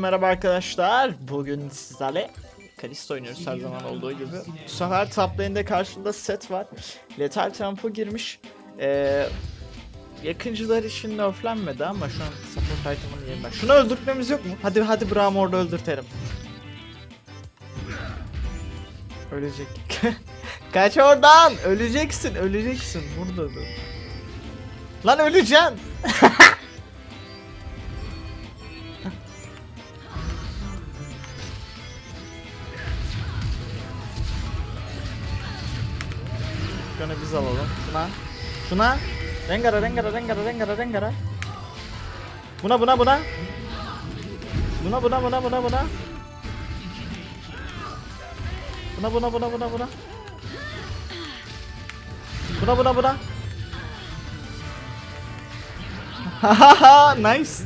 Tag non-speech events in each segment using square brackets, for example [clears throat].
Merhaba arkadaşlar. Bugün sizlerle Kalisto oynuyoruz her zaman olduğu gibi. Bu sefer top lane'de karşımda set var. Lethal tempo girmiş. Ee, yakıncılar için nerflenmedi ama şu an support item'ın yerinde. Şunu öldürtmemiz yok mu? Hadi hadi Braum orada öldürtelim. Ölecek. [laughs] Kaç oradan! Öleceksin, öleceksin. Burada dur. Lan öleceksin. [laughs] Şuna. Rengara rengara rengara rengara rengara. Buna buna buna. Buna buna buna buna buna. Buna buna buna buna buna. Buna buna buna. Hahaha [laughs] nice.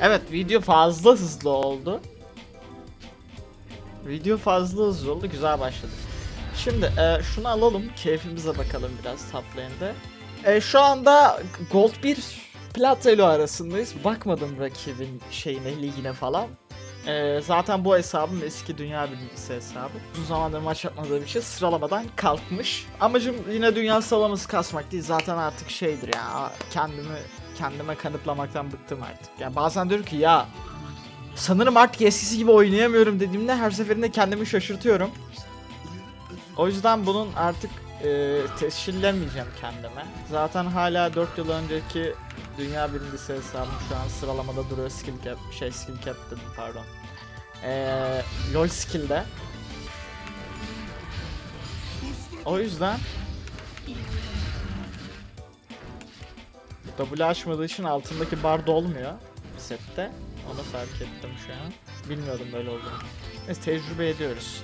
Evet video fazla hızlı oldu. Video fazla hızlı oldu güzel başladı. Şimdi e, şunu alalım keyfimize bakalım biraz top lane'de. E, şu anda Gold 1 Plat Elo arasındayız. Bakmadım rakibin şeyine ligine falan. E, zaten bu hesabım eski dünya birincisi hesabı. Uzun zamandır maç yapmadığım için sıralamadan kalkmış. Amacım yine dünya sıralaması kasmak değil. Zaten artık şeydir ya kendimi kendime kanıtlamaktan bıktım artık. Yani bazen diyorum ki ya sanırım artık eskisi gibi oynayamıyorum dediğimde her seferinde kendimi şaşırtıyorum. O yüzden bunun artık e, tescillemeyeceğim kendime. Zaten hala 4 yıl önceki dünya birincisi hesabım şu an sıralamada duruyor skill cap şey skill cap dedim pardon. E, LoL skill'de. O yüzden W açmadığı için altındaki bar dolmuyor sette. Onu fark ettim şu an. Bilmiyordum böyle olduğunu. Neyse tecrübe ediyoruz.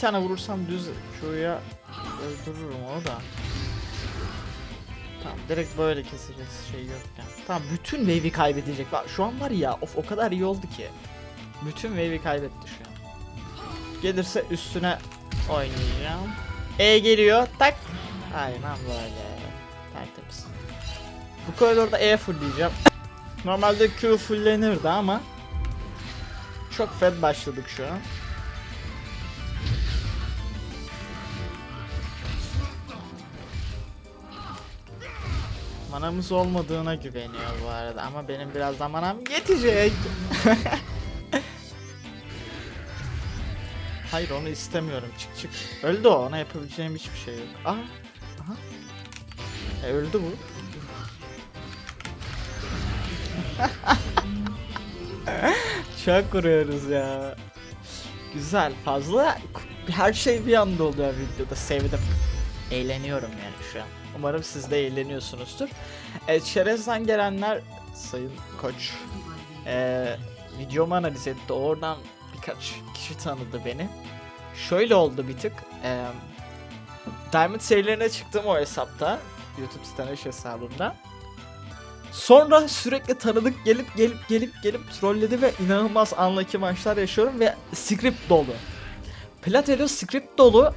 Tane vurursam düz şuraya öldürürüm onu da. Tamam direkt böyle keseceğiz şey yok yani. Tamam bütün wave'i kaybedecek. Bak şu an var ya of o kadar iyi oldu ki. Bütün wave'i kaybetti şu an. Gelirse üstüne oynayacağım. E geliyor tak. Aynen böyle. Tertemiz. Bu koridorda E fullleyeceğim. Normalde Q fulllenirdi ama çok fed başladık şu an. Manamız olmadığına güveniyor bu arada ama benim birazdan manam yetecek. [laughs] Hayır onu istemiyorum çık çık. Öldü o ona yapabileceğim hiçbir şey yok. Aha. Aha. E öldü bu. [laughs] Çok vuruyoruz ya. Güzel fazla her şey bir anda oluyor videoda sevdim. Eğleniyorum yani şu an. Umarım siz de eğleniyorsunuzdur. Evet, Çerez'den gelenler Sayın Koç e, videomu analiz etti. Oradan birkaç kişi tanıdı beni. Şöyle oldu bir tık. E, Diamond serilerine çıktım o hesapta. YouTube Stanish hesabımda. Sonra sürekli tanıdık gelip gelip gelip gelip trolledi ve inanılmaz unlucky maçlar yaşıyorum ve script dolu. Platelo script dolu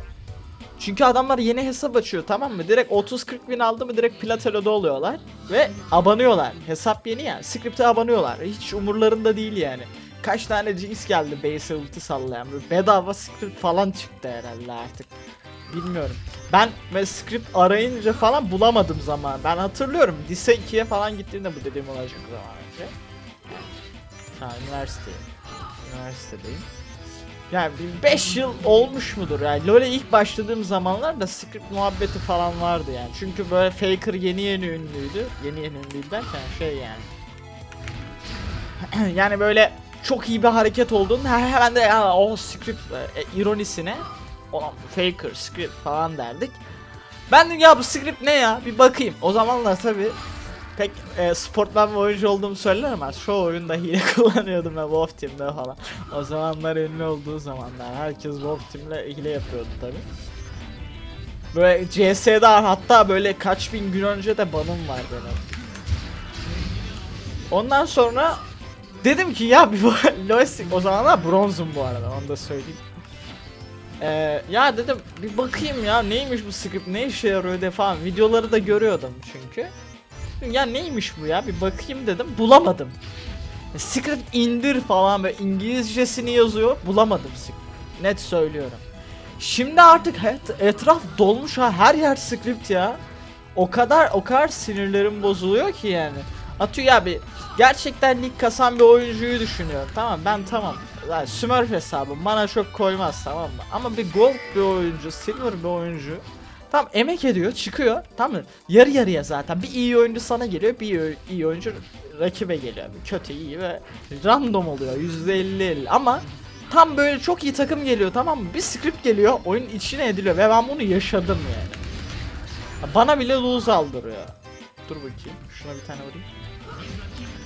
çünkü adamlar yeni hesap açıyor tamam mı? Direkt 30-40 bin aldı mı direkt Platelo'da oluyorlar. Ve abanıyorlar. Hesap yeni ya. Script'e abanıyorlar. Hiç umurlarında değil yani. Kaç tane Jinx geldi base ulti sallayan. Böyle bedava script falan çıktı herhalde artık. Bilmiyorum. Ben ve script arayınca falan bulamadım zaman. Ben hatırlıyorum. Lise 2'ye falan gittiğimde bu dediğim olacak zaman önce. Ha üniversiteyim. Üniversitedeyim. Yani 5 yıl olmuş mudur yani LoL'e ilk başladığım zamanlarda script muhabbeti falan vardı yani. Çünkü böyle Faker yeni yeni ünlüydü. Yeni yeni ünlüydü derken şey yani. [clears throat] yani böyle çok iyi bir hareket olduğunda hemen de ya o script e, ironisine olan Faker script falan derdik. Ben de ya bu script ne ya bir bakayım. O zamanlar tabi pek e, sportman bir oyuncu olduğumu söylenemez. Şu oyunda hile [laughs] kullanıyordum ben Wolf Team'de falan. O zamanlar ünlü olduğu zamanlar. Herkes Wolf Team'le hile yapıyordu tabi. Böyle CS'de hatta böyle kaç bin gün önce de banım var benim. Ondan sonra dedim ki ya bir [laughs] LoL o zamanlar bronzum bu arada onu da söyleyeyim. Ee, ya dedim bir bakayım ya neymiş bu script ne işe yarıyor diye falan videoları da görüyordum çünkü. Ya neymiş bu ya bir bakayım dedim bulamadım. Script indir falan böyle İngilizcesini yazıyor bulamadım script. Net söylüyorum. Şimdi artık et- etraf dolmuş ha her yer script ya. O kadar o kadar sinirlerim bozuluyor ki yani. Atıyor ya bir gerçekten lig kasan bir oyuncuyu düşünüyorum. Tamam ben tamam. Yani Smurf hesabım bana çok koymaz tamam mı? Ama bir gold bir oyuncu, silver bir oyuncu. Tamam emek ediyor, çıkıyor. Tamam mı? Yarı yarıya zaten. Bir iyi oyuncu sana geliyor, bir iyi, oyuncu rakibe geliyor. Kötü iyi ve random oluyor. %50-50 ama tam böyle çok iyi takım geliyor tamam mı? Bir script geliyor, oyun içine ediliyor ve ben bunu yaşadım yani. Bana bile lose aldırıyor. Dur bakayım. Şuna bir tane vurayım.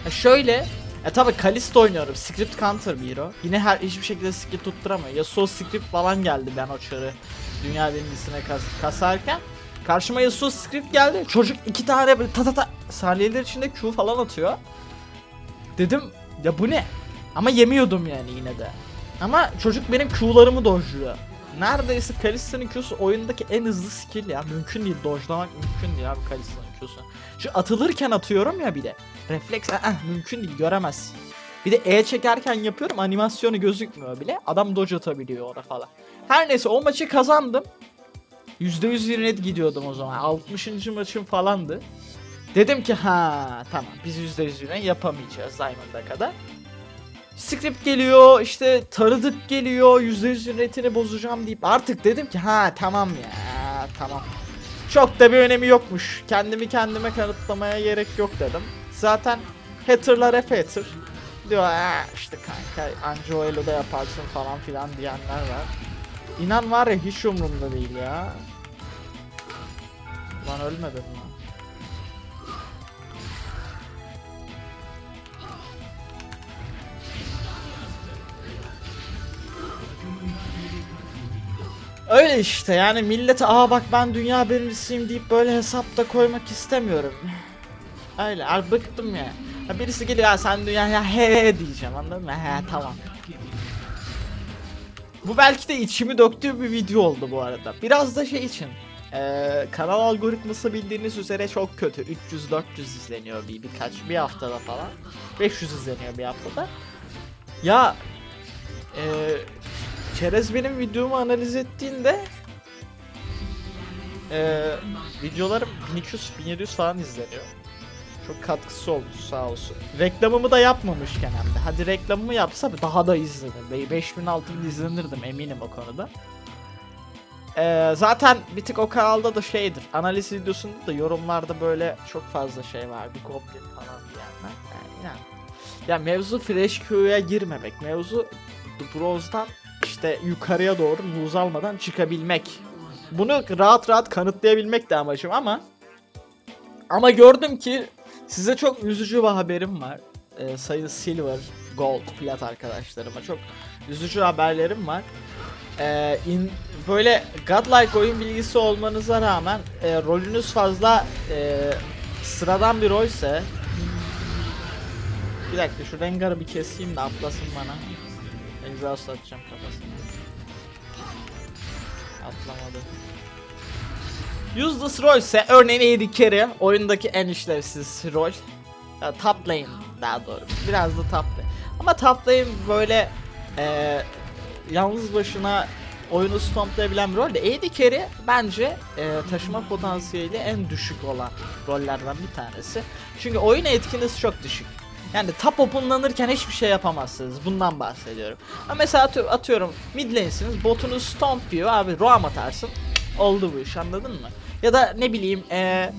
Ha şöyle. E tabi Kalista oynuyorum. Script counter bir hero. Yine her hiçbir şekilde script tutturamıyor. Yasuo script falan geldi ben o çarı. Dünya birincisine kas kasarken. Karşıma Yasuo script geldi. Çocuk iki tane böyle ta ta ta saniyeler içinde Q falan atıyor. Dedim ya bu ne? Ama yemiyordum yani yine de. Ama çocuk benim Q'larımı dojluyor. Neredeyse Kalista'nın Q'su oyundaki en hızlı skill ya. Mümkün değil. Dojlamak mümkün değil abi Kalista'nın Q'su. Şu atılırken atıyorum ya bir de. Refleks aa, mümkün değil göremezsin. Bir de E çekerken yapıyorum animasyonu gözükmüyor bile. Adam dodge atabiliyor ona falan. Her neyse o maçı kazandım. %100 win rate gidiyordum o zaman. 60. maçım falandı. Dedim ki ha tamam biz %100 win rate yapamayacağız Diamond'a kadar. Script geliyor işte tarıdık geliyor %100 win rate'ini bozacağım deyip artık dedim ki ha tamam ya tamam. Çok da bir önemi yokmuş. Kendimi kendime kanıtlamaya gerek yok dedim. Zaten haterlar hep hater. Diyor "Aa, işte kanka anca o elo'da yaparsın falan filan diyenler var. İnan var ya hiç umurumda değil ya. Lan ölmedim mi? Öyle işte yani millete aa bak ben dünya birincisiyim deyip böyle hesapta koymak istemiyorum. [laughs] Öyle artık bıktım ya. ya. Birisi geliyor ya sen dünya ya he diyeceğim anladın mı? He tamam. Bu belki de içimi döktüğü bir video oldu bu arada. Biraz da şey için. Eee kanal algoritması bildiğiniz üzere çok kötü. 300-400 izleniyor bir birkaç bir haftada falan. 500 izleniyor bir haftada. Ya eee Çerez benim videomu analiz ettiğinde eee videolarım 1200-1700 falan izleniyor. Çok katkısı oldu sağ olsun. Reklamımı da yapmamışken hem de. Hadi reklamımı yapsa daha da izlenir. 5000 6000 izlenirdim eminim o konuda. Ee, zaten bir tık o kanalda da şeydir. Analiz videosunda da yorumlarda böyle çok fazla şey var. Bir goblin falan diyenler. Yani, yani. Ya mevzu Fresh Q'ya girmemek. Mevzu The işte yukarıya doğru muz almadan çıkabilmek. Bunu rahat rahat kanıtlayabilmek de amacım ama ama gördüm ki size çok üzücü bir haberim var. Ee, sayın Silver, Gold, Plat arkadaşlarıma çok üzücü haberlerim var. Ee, in, böyle godlike oyun bilgisi olmanıza rağmen e, rolünüz fazla e, sıradan bir rolse bir dakika şu Rengar'ı bir keseyim de atlasın bana. Exhaust atacağım kafasına. Atlamadı. Useless rol ise örneğin AD Carry oyundaki en işlevsiz rol. Ya, top lane daha doğru. Biraz da top lane. Ama top lane böyle eee yalnız başına oyunu stomplayabilen bir rol de AD Carry bence eee, taşıma potansiyeli en düşük olan rollerden bir tanesi. Çünkü oyun etkiniz çok düşük. Yani top openlanırken hiçbir şey yapamazsınız. Bundan bahsediyorum. Ha mesela atı- atıyorum mid lane'siniz botunuz stomp yiyor abi roam atarsın. Oldu bu iş anladın mı? Ya da ne bileyim eee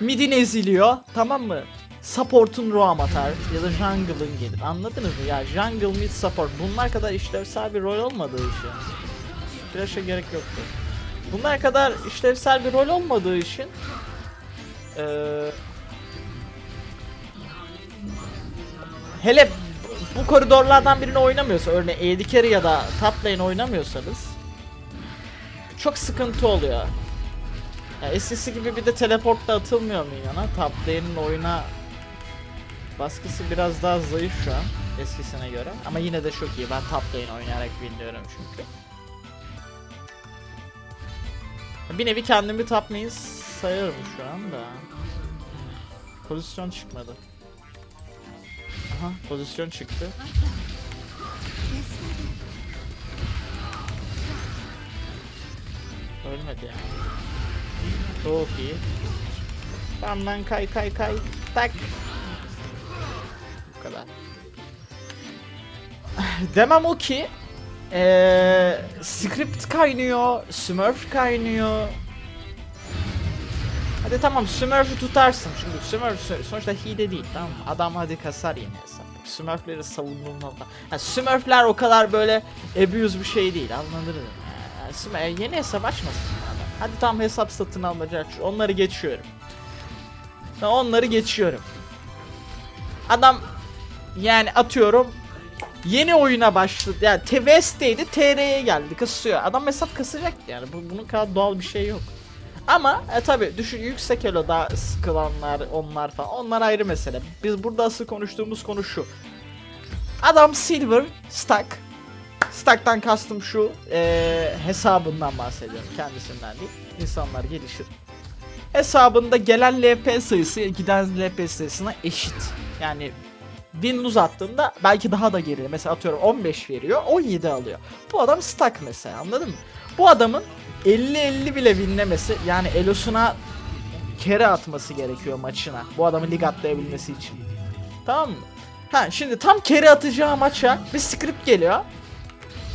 midin eziliyor tamam mı? Support'un roam atar ya da jungle'ın gelir. Anladınız mı? Ya jungle mid support bunlar kadar işlevsel bir rol olmadığı için. Flash'a gerek yoktu. Bunlar kadar işlevsel bir rol olmadığı için eee hele bu- koridorlardan birini oynamıyorsa örneğin AD carry ya da top lane oynamıyorsanız çok sıkıntı oluyor. Ya eskisi gibi bir de teleportla atılmıyor minyona. Top lane'in oyuna baskısı biraz daha zayıf şu an eskisine göre. Ama yine de çok iyi. Ben top lane oynayarak biliyorum çünkü. Bir nevi kendimi top main sayarım şu anda. Pozisyon çıkmadı. Aha pozisyon çıktı. Ölmedi ya. Çok iyi. Benden kay kay kay. Tak. Bu kadar. [laughs] Demem o ki eee script kaynıyor, Smurf kaynıyor. Hadi tamam Smurf'ü tutarsın çünkü Smurf so- sonuçta hile değil tamam mı? Adam hadi kasar yine hesap. Smurf'leri savunduğundan falan. Yani Smurf'ler o kadar böyle abuse bir şey değil anladınız mı? Yani Smurf, yeni hesap açmasın adam. Hadi tamam hesap satın almacı aç. Onları geçiyorum. Onları geçiyorum. Adam yani atıyorum yeni oyuna başladı. Yani TVS'teydi TR'ye geldi kasıyor. Adam hesap kasacak yani. Bu, bunun kadar doğal bir şey yok. Ama e, tabi düşük yüksek eloda sıkılanlar onlar falan onlar ayrı mesele. Biz burada asıl konuştuğumuz konu şu. Adam silver stack. Stack'tan kastım şu e, hesabından bahsediyorum kendisinden değil. İnsanlar gelişir. Hesabında gelen LP sayısı giden LP sayısına eşit. Yani win uzattığında belki daha da geri. Mesela atıyorum 15 veriyor 17 alıyor. Bu adam stack mesela anladın mı? Bu adamın 50-50 bile winlemesi yani Elos'una kere atması gerekiyor maçına. Bu adamı lig atlayabilmesi için. Tamam mı? Ha şimdi tam kere atacağı maça bir script geliyor.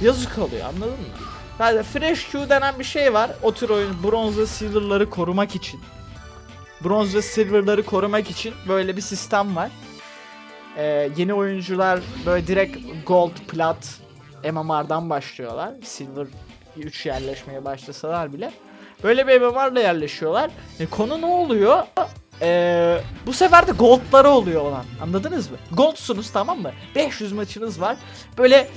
Yazık oluyor anladın mı? Yani Fresh Q denen bir şey var. O tür oyun bronz ve silver'ları korumak için. Bronz ve silver'ları korumak için böyle bir sistem var. Ee, yeni oyuncular böyle direkt gold, plat, MMR'dan başlıyorlar. Silver 3 yerleşmeye başlasalar bile. Böyle bir MMR'la yerleşiyorlar. E, konu ne oluyor? Ee, bu sefer de gold'ları oluyor olan. Anladınız mı? Gold'sunuz tamam mı? 500 maçınız var. Böyle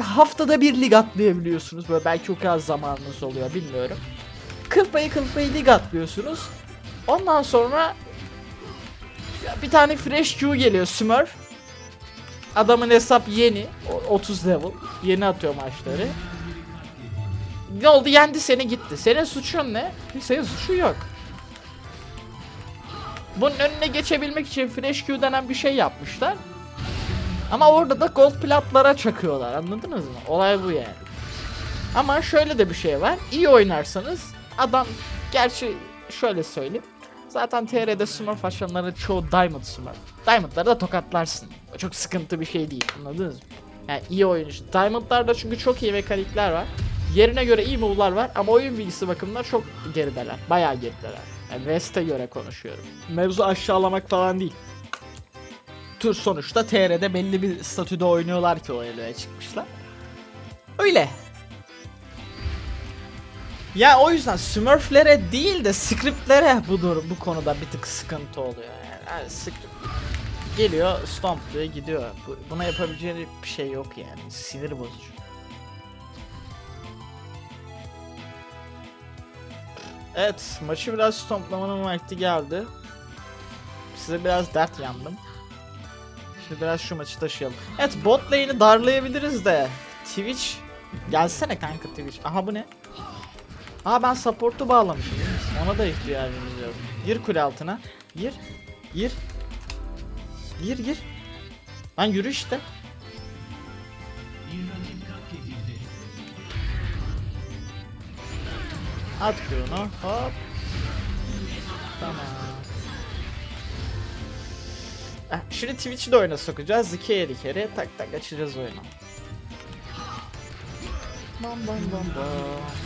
haftada bir lig atlayabiliyorsunuz. Böyle belki o kadar zamanınız oluyor bilmiyorum. Kıl payı kıl payı lig atlıyorsunuz. Ondan sonra bir tane fresh Q geliyor Smurf. Adamın hesap yeni. o- 30 level. Yeni atıyor maçları. Ne oldu? Yendi seni gitti. Senin suçun ne? Senin suçun yok. Bunun önüne geçebilmek için Fresh Q denen bir şey yapmışlar. Ama orada da gold platlara çakıyorlar. Anladınız mı? Olay bu yani. Ama şöyle de bir şey var. İyi oynarsanız adam gerçi şöyle söyleyeyim. Zaten TR'de Smurf açanların çoğu Diamond Smurf. Diamond'ları da tokatlarsın. O çok sıkıntı bir şey değil. Anladınız mı? Yani iyi oyuncu. Diamond'larda çünkü çok iyi mekanikler var. Yerine göre iyi move'lar var ama oyun bilgisi bakımından çok gerideler. Bayağı gerideler. Yani West'e göre konuşuyorum. Mevzu aşağılamak falan değil. Tür sonuçta TR'de belli bir statüde oynuyorlar ki o eloya çıkmışlar. Öyle. Ya o yüzden Smurflere değil de scriptlere bu durum bu konuda bir tık sıkıntı oluyor. Yani, yani script geliyor stompluyor gidiyor. Bu- Buna yapabileceği bir şey yok yani. Sinir bozucu. Evet, maçı biraz stomplamanın vakti geldi. Size biraz dert yandım. Şimdi biraz şu maçı taşıyalım. Evet, bot lane'i darlayabiliriz de. Twitch, gelsene kanka Twitch. Aha bu ne? Aa ben support'u bağlamışım. Ona da ihtiyacımız yok. Gir kule altına. Gir. Gir. Gir gir. Lan yürü işte. At bunu. Hop. Tamam. Eh, Şimdi Twitch'i de oyuna sokacağız. İki el kere tak tak açacağız oyunu. Bam bam bam bam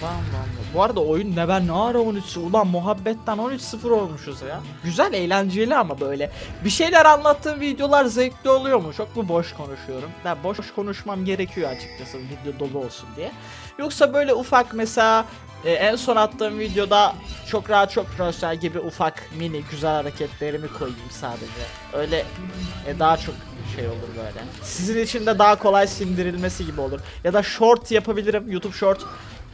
bam bam bam. Bu arada oyun ne ben ne ara 13 ulan muhabbetten 13-0 olmuşuz ya. Güzel eğlenceli ama böyle. Bir şeyler anlattığım videolar zevkli oluyor mu? Çok mu boş konuşuyorum? Ya boş konuşmam gerekiyor açıkçası video dolu olsun diye. Yoksa böyle ufak mesela e, en son attığım videoda çok rahat çok profesyonel gibi ufak mini güzel hareketlerimi koyayım sadece. Öyle e, daha çok şey olur böyle. Sizin için de daha kolay sindirilmesi gibi olur. Ya da short yapabilirim YouTube short.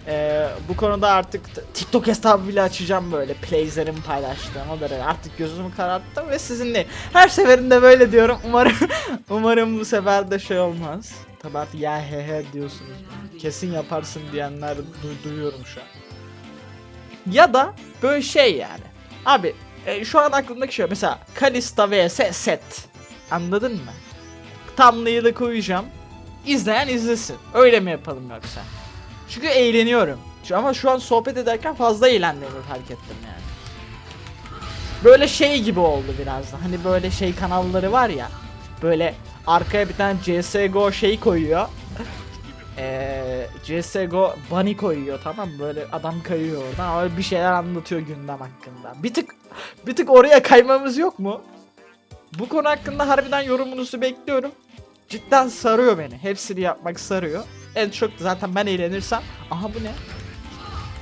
E, bu konuda artık TikTok hesabı bile açacağım böyle playslerimi paylaştığım o derece. Artık gözümü kararttım ve sizinle her seferinde böyle diyorum. Umarım [laughs] umarım bu sefer de şey olmaz. Tabi artık ya he he diyorsunuz. Kesin yaparsın diyenler du- duyuyorum şu an. Ya da böyle şey yani. Abi e, şu an aklımdaki şey mesela Kalista vs Set. Anladın mı? Thumbnail'ı koyacağım. İzleyen izlesin. Öyle mi yapalım yoksa? Çünkü eğleniyorum. Ama şu an sohbet ederken fazla eğlendiğimi fark ettim yani. Böyle şey gibi oldu biraz da. Hani böyle şey kanalları var ya. Böyle arkaya bir tane CSGO şey koyuyor. [laughs] Eee CSGO bunny koyuyor tamam? Böyle adam kayıyor oradan ama bir şeyler anlatıyor gündem hakkında. Bir tık bir tık oraya kaymamız yok mu? Bu konu hakkında harbiden yorumunuzu bekliyorum. Cidden sarıyor beni. Hepsini yapmak sarıyor. En çok zaten ben eğlenirsem. Aha bu ne?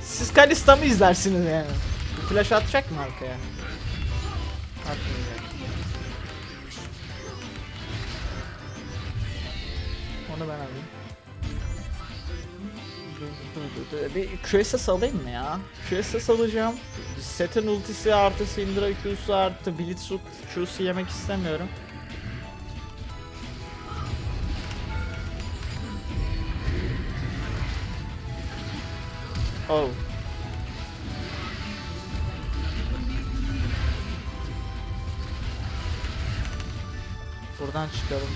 Siz Kalista mı izlersiniz yani? Bir flash atacak mı arkaya? Atmayacak. Onu ben alayım. Bir QSS alayım mı ya? QSS alacağım. Set'in ultisi artı Syndra Q'su artı Blitzhook Q'su yemek istemiyorum. Oh. Buradan çıkalım.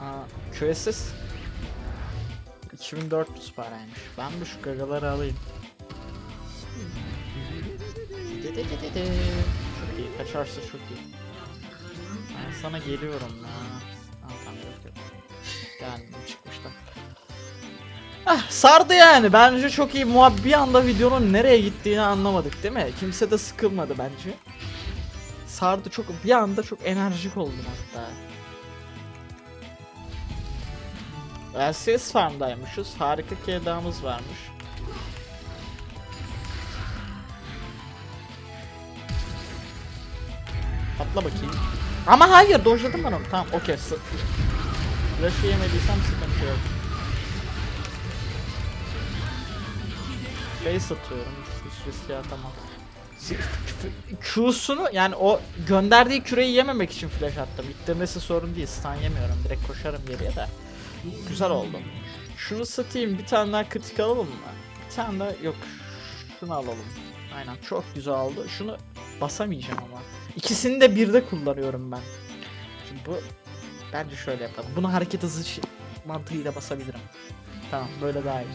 Aa. QSS 2400 paraymış. Ben de şu gagaları alayım. Çok iyi. Kaçarsa çok iyi. Ben sana geliyorum ya. Aa, tamam yok yok. Geldim çıkmıştı. Ah sardı yani. Bence çok iyi. Muhab bir anda videonun nereye gittiğini anlamadık değil mi? Kimse de sıkılmadı bence. Sardı çok. Bir anda çok enerjik oldum hatta. LCS farmdaymışız. Harika kedamız varmış. Atla bakayım. Ama hayır dojladım ben onu. Tamam okey. Flash'ı yemediysem sıkıntı yok. Face atıyorum. Hiç riske atamam. Q'sunu yani o gönderdiği küreyi yememek için flash attım. İttirmesi sorun değil. Stun yemiyorum. Direkt koşarım geriye de. Güzel oldu. Şunu satayım. Bir tane daha kritik alalım mı? Bir tane daha yok. Şunu alalım. Aynen çok güzel oldu. Şunu basamayacağım ama. İkisini de birde kullanıyorum ben. Şimdi bu bence şöyle yapalım. Bunu hareket hızı mantığıyla basabilirim. Tamam böyle daha iyi.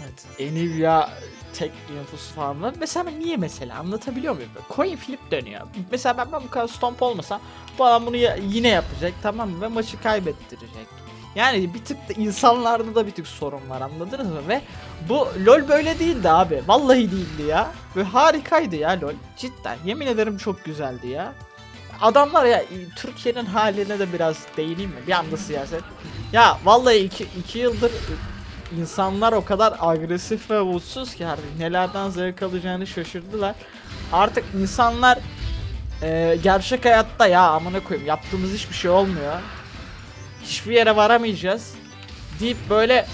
Evet. Nvidia tek infosu falan var. Mesela ben niye mesela anlatabiliyor muyum? Coin flip dönüyor. Mesela ben, ben bu kadar stomp olmasa bu adam bunu ya- yine yapacak tamam mı? Ve maçı kaybettirecek. Yani bir tık da insanlarda da bir tık sorun var anladınız mı? Ve bu LoL böyle değildi abi. Vallahi değildi ya. Ve harikaydı ya LoL. Cidden yemin ederim çok güzeldi ya. Adamlar ya Türkiye'nin haline de biraz değineyim mi? Bir anda siyaset. Ya vallahi iki, iki yıldır insanlar o kadar agresif ve umutsuz ki harbi nelerden zevk alacağını şaşırdılar. Artık insanlar e, gerçek hayatta ya amına koyayım yaptığımız hiçbir şey olmuyor. Hiçbir yere varamayacağız deyip böyle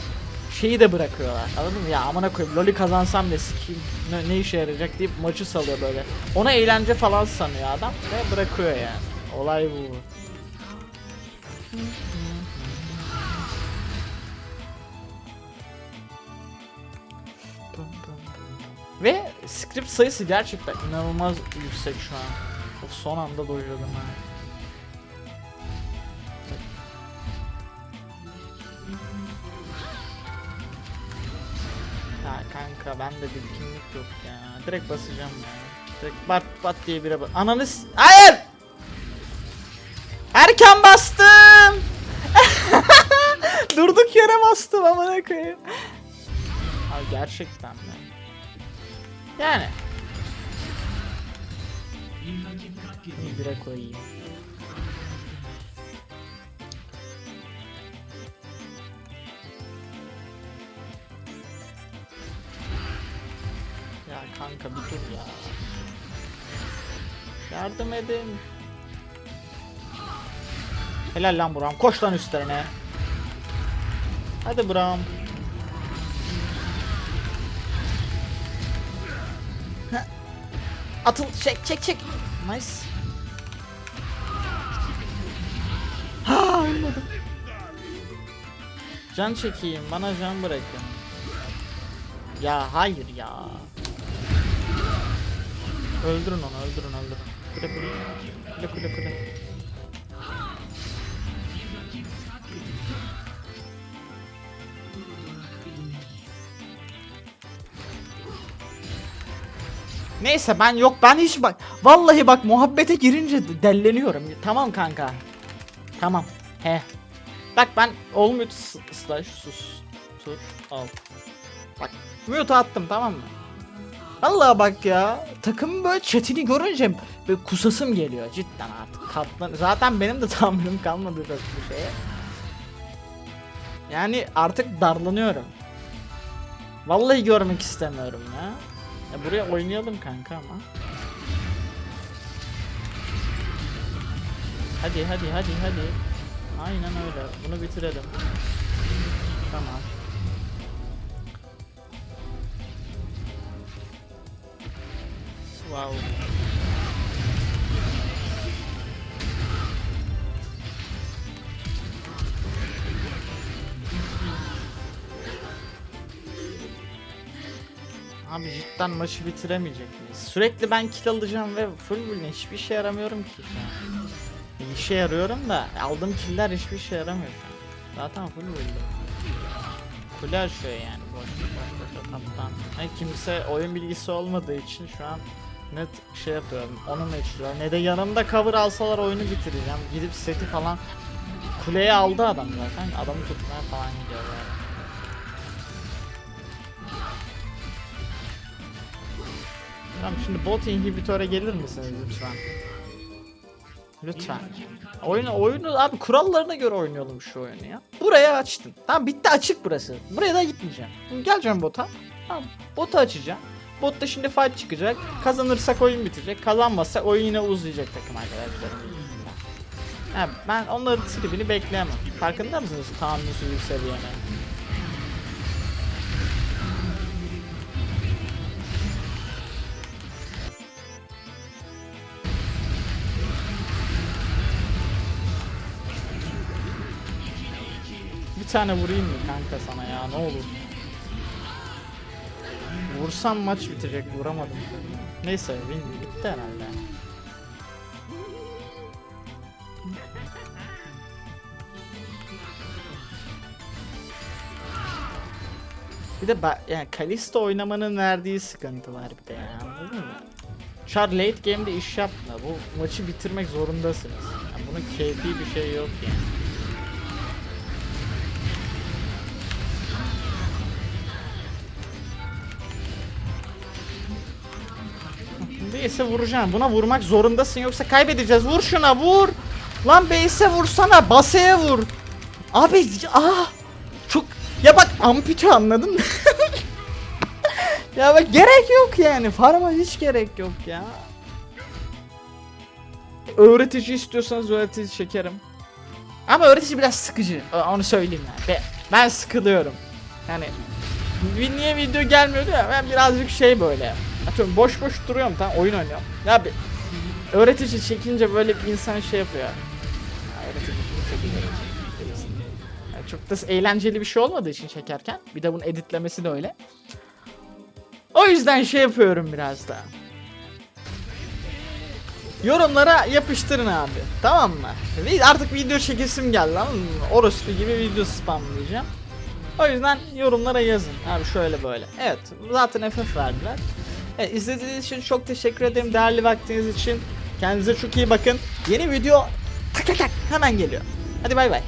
şeyi de bırakıyorlar. Anladın mı? Ya amına koyayım LoL'ü kazansam ne sikeyim ne, ne işe yarayacak deyip maçı salıyor böyle. Ona eğlence falan sanıyor adam ve bırakıyor yani. Olay bu. Ve script sayısı gerçekten inanılmaz yüksek şu an. Of son anda dojladım ha. Ya kanka bende bilginlik yok ya. Direkt basacağım ya. Direkt bat bat diye bire bas. Ananı s- Hayır! Erken bastım! [laughs] Durduk yere bastım amına koyayım. Abi gerçekten mi? Yani. Bir bire koyayım. Ya kanka bir dur ya. Yardım edin. Helal lan Buram. Koş lan üstlerine. Hadi Buram. Atıl çek çek çek. Nice. Ha ölmedim. Can çekeyim bana can bırakın. Ya hayır ya. Öldürün onu öldürün öldürün. Kule kule. Kule kule kule. Neyse ben yok ben hiç bak vallahi bak muhabbete girince de- delleniyorum. Tamam kanka. Tamam. He. Bak ben s- slash sus tur al. Bak mute attım tamam mı? Vallahi bak ya takımın böyle chatini görünce böyle kusasım geliyor cidden artık. Katlan zaten benim de [laughs] tahammülüm kalmadı çok bir şeye. Yani artık darlanıyorum. Vallahi görmek istemiyorum ya. Ya buraya oynayalım kanka ama. Hadi hadi hadi hadi. Aynen öyle. Bunu bitirelim. Tamam. Wow. Abi cidden maçı bitiremeyecek miyiz? Sürekli ben kill alacağım ve full build'e hiçbir işe yaramıyorum ki an. Bir işe yarıyorum da aldığım killer hiçbir işe yaramıyor. Zaten full build'im. Kule açıyor yani boş boş boş taptan. Hani kimse oyun bilgisi olmadığı için şu an net şey yapıyorum. Onun geçiyor. Ne de yanımda cover alsalar oyunu bitireceğim. Gidip seti falan kuleye aldı adam zaten. Adamı tutmaya falan gidiyor Tamam şimdi bot inhibitöre gelir misiniz lütfen? Lütfen. Oyunu oyunu abi kurallarına göre oynayalım şu oyunu ya. Buraya açtın. Tamam bitti açık burası. Buraya da gitmeyeceğim. Şimdi geleceğim bota. Tamam botu açacağım. Botta şimdi fight çıkacak. Kazanırsak oyun bitecek. Kazanmazsak oyun yine uzayacak takım arkadaşlarım. Ha, ben onların tribini bekleyemem. Farkında mısınız tahammülsüzlük seviyene? Tane vurayım mı kanka sana ya ne olur. Vursam maç bitecek vuramadım. Neyse win bitti herhalde. Bir de ba- yani Kalista oynamanın verdiği sıkıntı var bir de ya anladın? Char late game'de iş yapma. Bu maçı bitirmek zorundasınız. Yani bunun keyfi bir şey yok yani. Değilse vuracağım. Buna vurmak zorundasın yoksa kaybedeceğiz. Vur şuna vur. Lan base'e vursana. Baseye vur. Abi ah çok ya bak ampute anladın mı? [laughs] ya bak gerek yok yani. Farma hiç gerek yok ya. Öğretici istiyorsanız öğretici çekerim. Ama öğretici biraz sıkıcı. Onu söyleyeyim yani. Be- Ben sıkılıyorum. Yani niye video gelmiyor ya ben birazcık şey böyle. Atıyorum boş boş duruyorum tamam oyun oynuyorum. Ya bir öğretici çekince böyle bir insan şey yapıyor. Ya, öğretici çekince. Yani çok da eğlenceli bir şey olmadığı için çekerken. Bir de bunun editlemesi de öyle. O yüzden şey yapıyorum biraz da. Yorumlara yapıştırın abi. Tamam mı? Artık video çekesim geldi mı? Orospu gibi video spamlayacağım. O yüzden yorumlara yazın. Abi şöyle böyle. Evet zaten FF verdiler. Evet, izlediğiniz için çok teşekkür ederim. Değerli vaktiniz için. Kendinize çok iyi bakın. Yeni video tak tak tak hemen geliyor. Hadi bay bay.